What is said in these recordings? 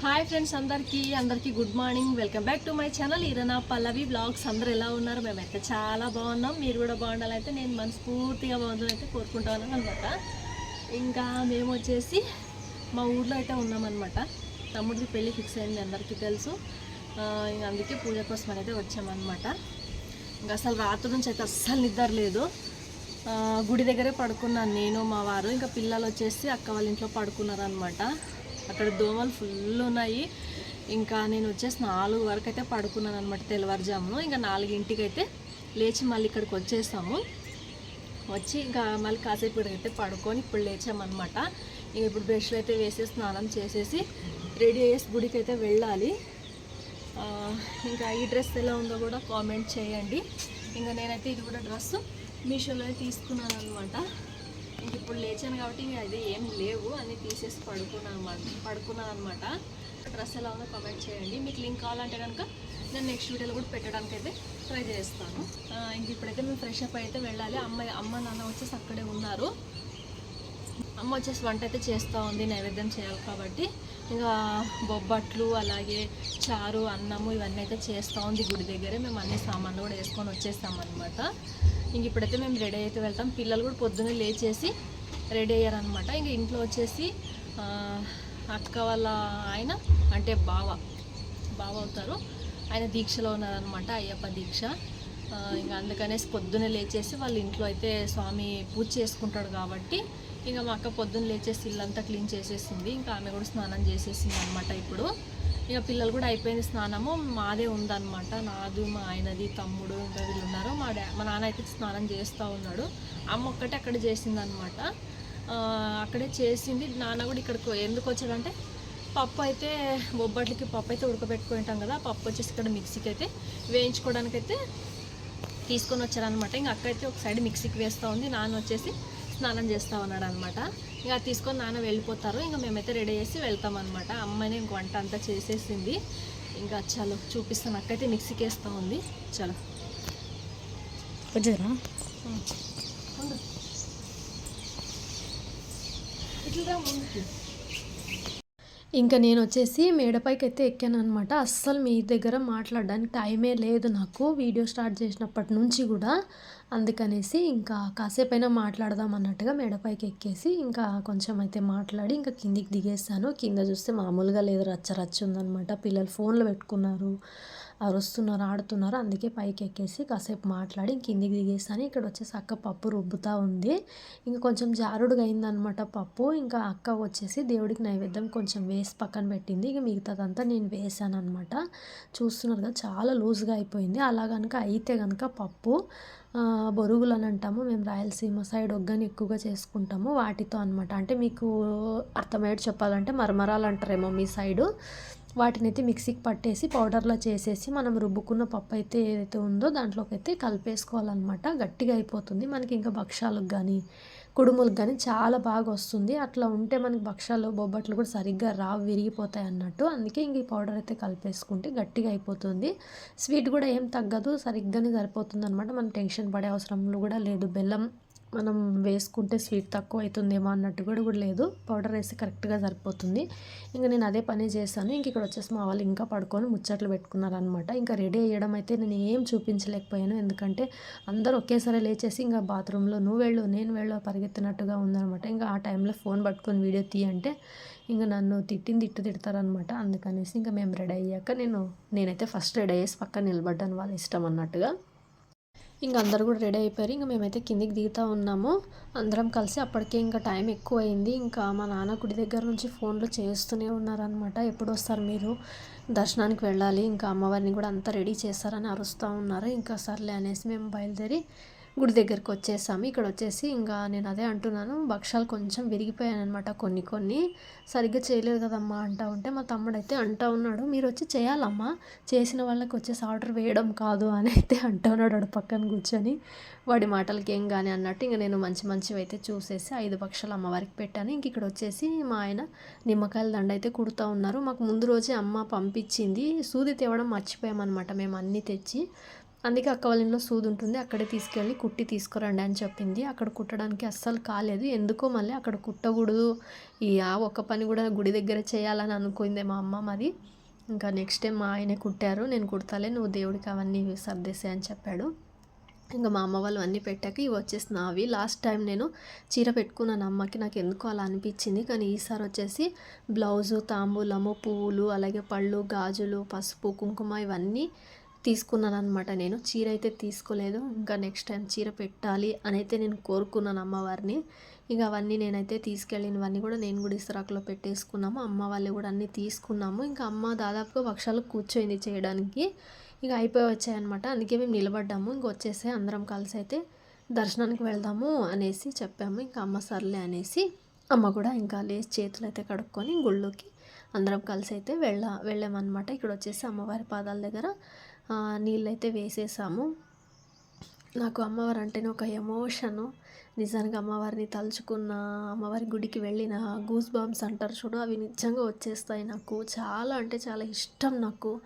Hi friends అందరికీ అందరికీ good morning. Welcome back to my channel Irana Pallavi vlogs అందరూ ఎలా ఉన్నారు? మేమైతే చాలా బాగున్నాం. మీరు కూడా బాగుండాలైతే నేను మనస్ఫూర్తిగా బాగుందని అయితే కోరుకుంటాను అనమాట ఇంకా మేము వచ్చేసి మా ఊర్లో అయితే ఉన్నామన్నమాట. తమ్ముడికి పెళ్ళి ఫిక్స్ అయింది అందరికీ తెలుసు. ఇంకా అందుకే పూజ కోసం అయితే వచ్చామన్నమాట. ఇంకా అసలు రాత్రి నుంచి అయితే అస్సలు నిద్ర లేదు. గుడి దగ్గరే పడుకున్నాను నేను మా వారు. ఇంకా పిల్లలు వచ్చేసి అక్క వాళ్ళ ఇంట్లో పడుకున్నారు అనమాట అక్కడ దోమలు ఫుల్ ఉన్నాయి. ఇంకా నేను వచ్చేసి నాలుగు వరకు అయితే పడుకున్నాను అనమాట తెల్లవారుజామును. ఇంకా నాలుగింటికి అయితే లేచి మళ్ళీ ఇక్కడికి వచ్చేసాము. వచ్చి ఇంకా మళ్ళీ కాసేపు అయితే పడుకొని ఇప్పుడు లేచామన్నమాట. ఇంక ఇప్పుడు బ్రష్లు అయితే వేసేసి స్నానం చేసేసి రెడీ అయ్యేసి గుడికి అయితే వెళ్ళాలి ఇంకా ఈ డ్రెస్ ఎలా ఉందో కూడా కామెంట్ చేయండి. ఇంకా నేనైతే ఇది కూడా డ్రెస్ మీషోలో తీసుకున్నాను అనమాట ఇంక ఇప్పుడు లేచాను కాబట్టి ఇంక అది ఏం లేవు. అని తీసేసి పడుకున్నాను పడుకున్నాను అనమాట డ్రెస్ ఎలా ఉందో కమెంట్ చేయండి. మీకు లింక్ కావాలంటే కనుక నేను నెక్స్ట్ వీడియోలో కూడా పెట్టడానికి అయితే ట్రై చేస్తాను. ఇంక ఇప్పుడైతే మేము ఫ్రెష్ అప్ అయితే వెళ్ళాలి. అమ్మాయి అమ్మ నాన్న వచ్చేసి అక్కడే ఉన్నారు. అమ్మ వచ్చేసి వంట అయితే చేస్తూ ఉంది నైవేద్యం చేయాలి కాబట్టి. ఇంకా బొబ్బట్లు అలాగే చారు అన్నము ఇవన్నీ అయితే చేస్తూ ఉంది గుడి దగ్గరే. మేము అన్ని సామాన్లు కూడా వేసుకొని వచ్చేస్తాం అనమాట ఇంక ఇప్పుడైతే మేము రెడీ అయితే వెళ్తాం. పిల్లలు కూడా పొద్దున్నే లేచేసి రెడీ అయ్యారనమాట ఇంక ఇంట్లో వచ్చేసి అక్క వాళ్ళ ఆయన అంటే బావ బావ అవుతారు. ఆయన దీక్షలో ఉన్నారనమాట అయ్యప్ప దీక్ష. ఇంకా అందుకనేసి పొద్దున్నే లేచేసి వాళ్ళ ఇంట్లో అయితే స్వామి పూజ చేసుకుంటాడు కాబట్టి ఇంకా మా అక్క పొద్దున్న లేచేసి ఇల్లంతా క్లీన్ చేసేసింది. ఇంకా ఆమె కూడా స్నానం చేసేసింది అనమాట ఇప్పుడు. ఇక పిల్లలు కూడా అయిపోయింది స్నానము. మాదే ఉందన్నమాట. నాది మా ఆయనది తమ్ముడు ఇంకా వీళ్ళు ఉన్నారు. మా డా మా నాన్న అయితే స్నానం చేస్తూ ఉన్నాడు. అమ్మ ఒక్కటే అక్కడ చేసింది అనమాట అక్కడే చేసింది. నాన్న కూడా ఇక్కడికి ఎందుకు వచ్చాడంటే పప్పు అయితే బొబ్బట్లకి పప్పు అయితే ఉడకబెట్టుకుని ఉంటాం కదా పప్పు వచ్చేసి ఇక్కడ మిక్సీకి అయితే వేయించుకోవడానికి అయితే తీసుకొని వచ్చారనమాట ఇంకా అక్క అయితే ఒక సైడ్ మిక్సీకి వేస్తూ ఉంది. నాన్న వచ్చేసి స్నానం చేస్తూ ఉన్నాడు అనమాట ఇంకా తీసుకొని నాన్న వెళ్ళిపోతారు. ఇంకా మేమైతే రెడీ చేసి వెళ్తాం అనమాట అమ్మాయిని ఇంక వంట అంతా చేసేసింది. ఇంకా చలో చూపిస్తాను. అక్క అయితే మిక్సీకి వేస్తూ ఉంది. చలో. ఉండు. ఇట్లా ముందుకి. ఇంకా నేను వచ్చేసి మేడపైకి అయితే ఎక్కాను అనమాట అస్సలు మీ దగ్గర మాట్లాడడానికి టైమే లేదు నాకు. వీడియో స్టార్ట్ చేసినప్పటి నుంచి కూడా. అందుకనేసి ఇంకా కాసేపైనా మాట్లాడదాం అన్నట్టుగా మేడపైకి ఎక్కేసి ఇంకా కొంచెం అయితే మాట్లాడి ఇంకా కిందికి దిగేసాను. కింద చూస్తే మామూలుగా లేదు. రచ్చ రచ్చ ఉందనమాట. పిల్లలు ఫోన్లు పెట్టుకున్నారు. అరుస్తున్నారు ఆడుతున్నారు. అందుకే పైకి ఎక్కేసి కాసేపు మాట్లాడి కిందికి దిగేసాను ఇక్కడ వచ్చేసి అక్క పప్పు రుబ్బుతా ఉంది. ఇంకా కొంచెం జారుడుగా అయిందనమాట పప్పు. ఇంకా అక్క వచ్చేసి దేవుడికి నైవేద్యం కొంచెం వేసి పక్కన పెట్టింది. ఇక మిగతాదంతా నేను వేసాను అనమాట చూస్తున్నారు కదా చాలా లూజ్గా అయిపోయింది. అలా కనుక అయితే కనుక పప్పు బొరుగులు అని అంటాము. మేము రాయలసీమ సైడ్ ఒగ్గని ఎక్కువగా చేసుకుంటాము. వాటితో అనమాట అంటే మీకు అర్థమయ్యేది చెప్పాలంటే మరమరాలు అంటారేమో మీ సైడు. వాటిని అయితే మిక్సీకి పట్టేసి పౌడర్లా చేసేసి మనం రుబ్బుకున్న పప్పు అయితే ఏదైతే ఉందో దాంట్లోకి అయితే కలిపేసుకోవాలన్నమాట. గట్టిగా అయిపోతుంది. మనకి ఇంకా భక్షాలకు కానీ కుడుములకు కానీ చాలా బాగా వస్తుంది. అట్లా ఉంటే మనకి భక్షాలు బొబ్బట్లు కూడా సరిగ్గా రావు విరిగిపోతాయి అన్నట్టు. అందుకే ఇంక ఈ పౌడర్ అయితే కలిపేసుకుంటే గట్టిగా అయిపోతుంది. స్వీట్ కూడా ఏం తగ్గదు. సరిగ్గానే సరిపోతుంది అనమాట మనం టెన్షన్ పడే అవసరం కూడా లేదు. బెల్లం మనం వేసుకుంటే స్వీట్ తక్కువ అవుతుందేమో అన్నట్టు కూడా కూడా లేదు. పౌడర్ వేసి కరెక్ట్గా సరిపోతుంది. ఇంకా నేను అదే పని చేశాను. ఇంక ఇక్కడ వచ్చేసి మా వాళ్ళు ఇంకా పడుకొని ముచ్చట్లు పెట్టుకున్నారనమాట ఇంకా రెడీ అయ్యడం అయితే నేను ఏం చూపించలేకపోయాను. ఎందుకంటే అందరూ ఒకేసారి లేచేసి ఇంకా బాత్రూంలో నువ్వు వెళ్ళు నేను వెళ్ళు పరిగెత్తినట్టుగా ఉందనమాట ఇంకా ఆ టైంలో ఫోన్ పట్టుకొని వీడియో తీయంటే ఇంకా నన్ను తిట్టింది తిట్టు తిడతారనమాట అందుకనేసి ఇంకా మేము రెడీ అయ్యాక నేను నేనైతే ఫస్ట్ రెడీ అయ్యేసి పక్కన నిలబడ్డాను వాళ్ళ ఇష్టం అన్నట్టుగా. ఇంకా అందరు కూడా రెడీ అయిపోయారు. ఇంకా మేమైతే కిందికి దిగుతూ ఉన్నాము. అందరం కలిసి అప్పటికే ఇంకా టైం ఎక్కువ అయింది ఇంకా మా నాన్న గుడి దగ్గర నుంచి ఫోన్లో చేస్తూనే ఉన్నారనమాట ఎప్పుడు వస్తారు మీరు? దర్శనానికి వెళ్ళాలి. ఇంకా అమ్మవారిని కూడా అంతా రెడీ చేస్తారని అరుస్తూ ఉన్నారు. ఇంకా సర్లే అనేసి మేము బయలుదేరి గుడి దగ్గరికి వచ్చేసాము. ఇక్కడ వచ్చేసి ఇంకా నేను అదే అంటున్నాను భక్షాలు కొంచెం విరిగిపోయాను అనమాట కొన్ని కొన్ని. సరిగ్గా చేయలేదు కదమ్మా అంటా ఉంటే మా తమ్ముడు అయితే అంటా ఉన్నాడు మీరు వచ్చి చేయాలమ్మా చేసిన వాళ్ళకి వచ్చేసి ఆర్డర్ వేయడం కాదు అని అయితే అంటా ఉన్నాడు వాడు పక్కన కూర్చొని. వాడి మాటలకి ఏం కానీ అన్నట్టు ఇంకా నేను మంచి మంచివి అయితే చూసేసి ఐదు పక్షాలు అమ్మవారికి పెట్టాను. ఇంక ఇక్కడ వచ్చేసి మా ఆయన నిమ్మకాయల దండ అయితే కుడుతూ ఉన్నారు. మాకు ముందు రోజే అమ్మ పంపించింది. సూది తేవడం మర్చిపోయామన్నమాట మేము అన్నీ తెచ్చి. అందుకే అక్క వాళ్ళ ఇంట్లో సూది ఉంటుంది. అక్కడే తీసుకెళ్ళి కుట్టి తీసుకురండి అని చెప్పింది. అక్కడ కుట్టడానికి అస్సలు కాలేదు. ఎందుకో మళ్ళీ అక్కడ కుట్టకూడదు. ఈ ఆ ఒక్క పని కూడా గుడి దగ్గర చేయాలని అనుకుంది మా అమ్మ మాది ఇంకా నెక్స్ట్ టైం మా ఆయనే కుట్టారు. నేను కుడతాలే నువ్వు దేవుడికి అవన్నీ సర్దేసే అని చెప్పాడు. ఇంకా మా అమ్మ వాళ్ళు అన్నీ పెట్టాక ఇవి వచ్చేసి నావి లాస్ట్ టైం నేను చీర పెట్టుకున్నాను అమ్మకి. నాకు ఎందుకో అలా అనిపించింది. కానీ ఈసారి వచ్చేసి బ్లౌజు తాంబూలము పువ్వులు అలాగే పళ్ళు గాజులు పసుపు కుంకుమ ఇవన్నీ తీసుకున్నాను అనమాట నేను. చీర అయితే తీసుకోలేదు. ఇంకా నెక్స్ట్ టైం చీర పెట్టాలి అని అయితే నేను కోరుకున్నాను అమ్మవారిని. ఇక అవన్నీ నేనైతే తీసుకెళ్ళినవన్నీ కూడా నేను కూడా ఇస్రాకులో పెట్టేసుకున్నాము. అమ్మ వాళ్ళు కూడా అన్నీ తీసుకున్నాము. ఇంకా అమ్మ దాదాపుగా పక్షాలు కూర్చోయింది చేయడానికి. ఇక అయిపోయి వచ్చాయన్నమాట. అందుకే మేము నిలబడ్డాము. ఇంక వచ్చేసి అందరం కలిసి అయితే దర్శనానికి వెళ్దాము అనేసి చెప్పాము. ఇంకా అమ్మ సర్లే అనేసి అమ్మ కూడా ఇంకా లేచి చేతులు అయితే కడుక్కొని గుళ్ళోకి అందరం కలిసి అయితే వెళ్ళ వెళ్ళామన్నమాట. ఇక్కడ వచ్చేసి అమ్మవారి పాదాల దగ్గర. నీళ్ళైతే వేసేసాము. నాకు అమ్మవారు అంటేనే ఒక ఎమోషను. నిజానికి అమ్మవారిని తలుచుకున్న అమ్మవారి గుడికి వెళ్ళిన గూస్ బాంబ్స్ అంటారు చూడు అవి నిజంగా వచ్చేస్తాయి నాకు. చాలా అంటే చాలా ఇష్టం నాకు.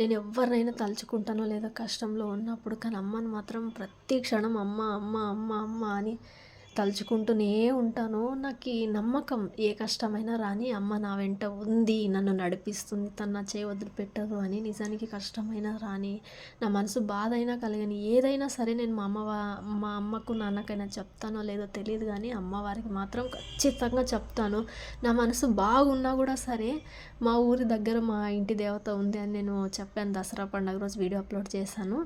నేను ఎవరినైనా తలుచుకుంటానో లేదా కష్టంలో ఉన్నప్పుడు కానీ అమ్మను మాత్రం ప్రతి క్షణం అమ్మ అమ్మ అమ్మ అమ్మ అని తలుచుకుంటూనే ఉంటాను. నాకు ఈ నమ్మకం ఏ కష్టమైనా రాని అమ్మ నా వెంట ఉంది నన్ను నడిపిస్తుంది తన నా చేయి వదిలిపెట్టదు అని నిజానికి కష్టమైనా రాని నా మనసు బాధ అయినా కలిగని ఏదైనా సరే నేను మా అమ్మ మా అమ్మకు నాన్నకైనా చెప్తానో లేదో తెలియదు కానీ అమ్మవారికి మాత్రం ఖచ్చితంగా చెప్తాను. నా మనసు బాగున్నా కూడా సరే మా ఊరి దగ్గర మా ఇంటి దేవత ఉంది అని నేను చెప్పాను. దసరా పండుగ రోజు వీడియో అప్లోడ్ చేశాను.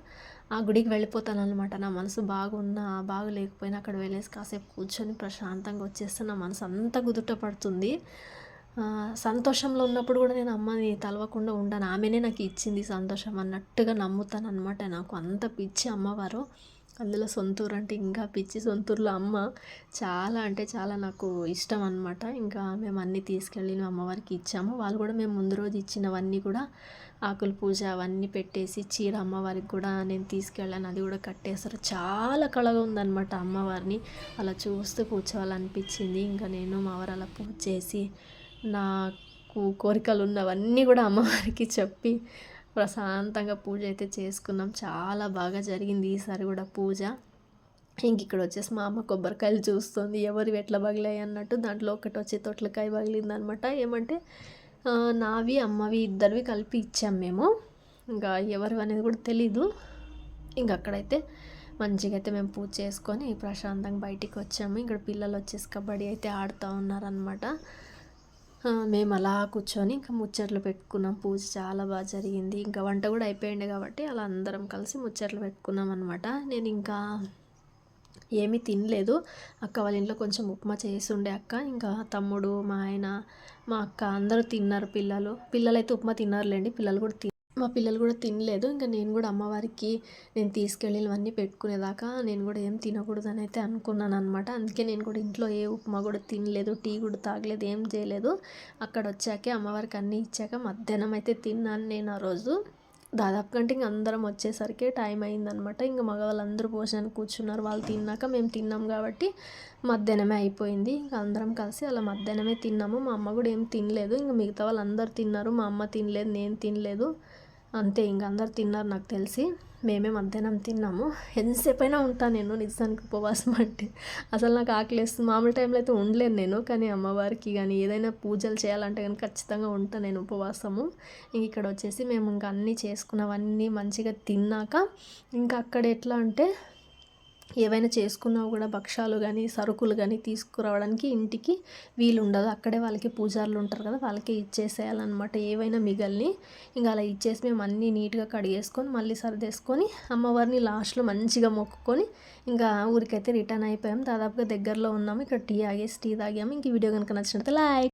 ఆ గుడికి వెళ్ళిపోతాను అనమాట నా మనసు బాగున్నా బాగలేకపోయినా అక్కడ వెళ్ళేసి కాసేపు కూర్చొని ప్రశాంతంగా వచ్చేస్తే నా మనసు అంతా కుదుట పడుతుంది. సంతోషంలో ఉన్నప్పుడు కూడా నేను అమ్మని తలవకుండా ఉండను. ఆమెనే నాకు ఇచ్చింది సంతోషం అన్నట్టుగా నమ్ముతాను అనమాట నాకు అంత పిచ్చి అమ్మవారు. అందులో సొంతూరు అంటే ఇంకా పిచ్చి సొంతూరులో అమ్మ చాలా అంటే చాలా నాకు ఇష్టం అనమాట ఇంకా మేము అన్నీ తీసుకెళ్ళి అమ్మవారికి ఇచ్చాము. వాళ్ళు కూడా మేము ముందు రోజు ఇచ్చినవన్నీ కూడా ఆకుల పూజ అవన్నీ పెట్టేసి చీర అమ్మవారికి కూడా నేను తీసుకెళ్ళాను. అది కూడా కట్టేస్తారు చాలా కళగా ఉందన్నమాట అమ్మవారిని అలా చూస్తూ కూర్చోవాలనిపించింది. ఇంకా నేను మా వారు అలా పూజ చేసి నాకు కోరికలు ఉన్నవన్నీ కూడా అమ్మవారికి చెప్పి ప్రశాంతంగా పూజ అయితే చేసుకున్నాం. చాలా బాగా జరిగింది ఈసారి కూడా పూజ. ఇంక ఇక్కడ వచ్చేసి మా అమ్మ కొబ్బరికాయలు చూస్తుంది. ఎవరు ఎట్లా పగిలాయి అన్నట్టు దాంట్లో ఒకటి వచ్చి తొట్లకాయ పగిలింది అనమాట ఏమంటే నావి అమ్మవి ఇద్దరివి కలిపి ఇచ్చాం మేము. ఇంకా ఎవరు అనేది కూడా తెలీదు. ఇంక అక్కడైతే మంచిగా అయితే మేము పూజ చేసుకొని ప్రశాంతంగా బయటికి వచ్చాము. ఇక్కడ పిల్లలు వచ్చేసి కబడ్డీ అయితే ఆడుతూ ఉన్నారనమాట. మేము అలా కూర్చొని ఇంకా ముచ్చట్లు పెట్టుకున్నాం. పూజ చాలా బాగా జరిగింది. ఇంకా వంట కూడా అయిపోయింది కాబట్టి అలా అందరం కలిసి ముచ్చట్లు పెట్టుకున్నాం అనమాట నేను ఇంకా ఏమీ తినలేదు. అక్క వాళ్ళ ఇంట్లో కొంచెం ఉప్మా చేసి ఉండే అక్క. ఇంకా తమ్ముడు మా ఆయన మా అక్క అందరూ తిన్నారు పిల్లలు. పిల్లలైతే ఉప్మా తిన్నారులేండి పిల్లలు కూడా మా పిల్లలు కూడా తినలేదు. ఇంకా నేను కూడా అమ్మవారికి నేను తీసుకెళ్ళినవన్నీ పెట్టుకునేదాకా నేను కూడా ఏం తినకూడదని అయితే అనుకున్నాను అనమాట అందుకే నేను కూడా ఇంట్లో ఏ ఉప్మా కూడా తినలేదు టీ కూడా తాగలేదు ఏం చేయలేదు. అక్కడ వచ్చాకే అమ్మవారికి అన్నీ ఇచ్చాక మధ్యాహ్నం అయితే తిన్నాను నేను ఆ రోజు. దాదాపు కంటే ఇంక అందరం వచ్చేసరికి టైం అయిందనమాట ఇంకా మగవాళ్ళందరూ భోజనానికి కూర్చున్నారు. వాళ్ళు తిన్నాక మేము తిన్నాం కాబట్టి మధ్యాహ్నమే అయిపోయింది. ఇంకా అందరం కలిసి అలా మధ్యాహ్నమే తిన్నాము. మా అమ్మ కూడా ఏం తినలేదు. ఇంకా మిగతా వాళ్ళు అందరు తిన్నారు. మా అమ్మ తినలేదు నేను తినలేదు. అంతే ఇంక అందరు తిన్నారు నాకు తెలిసి. మేమే మధ్యాహ్నం తిన్నాము. ఎంతసేపు అయినా ఉంటాను నేను నిజానికి ఉపవాసం అంటే. అసలు నాకు ఆకలిస్తుంది మామూలు టైంలో అయితే ఉండలేను నేను కానీ అమ్మవారికి కానీ ఏదైనా పూజలు చేయాలంటే కానీ ఖచ్చితంగా ఉంటాను నేను ఉపవాసము. ఇంక ఇక్కడ వచ్చేసి మేము ఇంకా అన్నీ చేసుకున్నవన్నీ మంచిగా తిన్నాక ఇంకా అక్కడ ఎట్లా అంటే ఏవైనా చేసుకున్నా కూడా భక్షాలు కానీ సరుకులు కానీ తీసుకురావడానికి ఇంటికి వీలు ఉండదు అక్కడే వాళ్ళకి పూజారులు ఉంటారు కదా వాళ్ళకి ఇచ్చేసేయాలన్నమాట. ఏవైనా మిగల్ని ఇంకా అలా ఇచ్చేసి మేము అన్నీ నీట్గా కడిగేసుకొని మళ్ళీ సర్దేసుకొని అమ్మవారిని లాస్ట్లో మంచిగా మొక్కుకొని ఇంకా ఊరికైతే రిటర్న్ అయిపోయాం. దాదాపుగా దగ్గరలో ఉన్నాము. ఇక్కడ టీ ఆగేసి టీ తాగాము. ఇంక వీడియో కనుక నచ్చినట్టు లైక్